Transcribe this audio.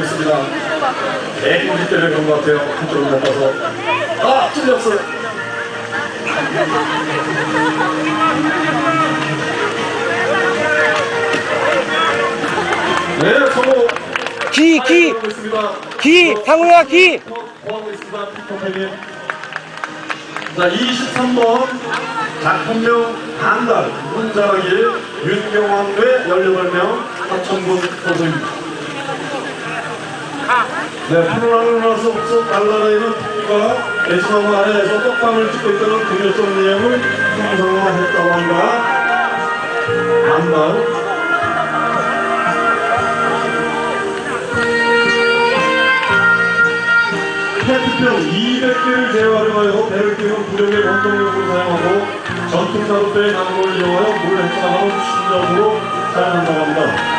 같습니다. 애기 때문에 그런 것 같아요. 한쪽을 못 봐서. 아, 틀렸어요. 네, 성공. 기, 기, 하고 있습니다. 기, 상우야, 기! 있습니다. 피터팬님. 자, 23번 작품명 한달 문자라길 윤경환대 18명 하천군 선수입니다. 네, 나서 없어 달나라에는 누가 대신하고 아래에서 떡방을 찍고 있다는 금요성 내용을 형상화했다고 합니다. 한달 페트병 200개를 재활용하여 배를 끼운 부력의 원동력으로 사용하고 전투 사로 배의 나무를 이용하여 물을 해쳐나가는 추진력으로 사용한다고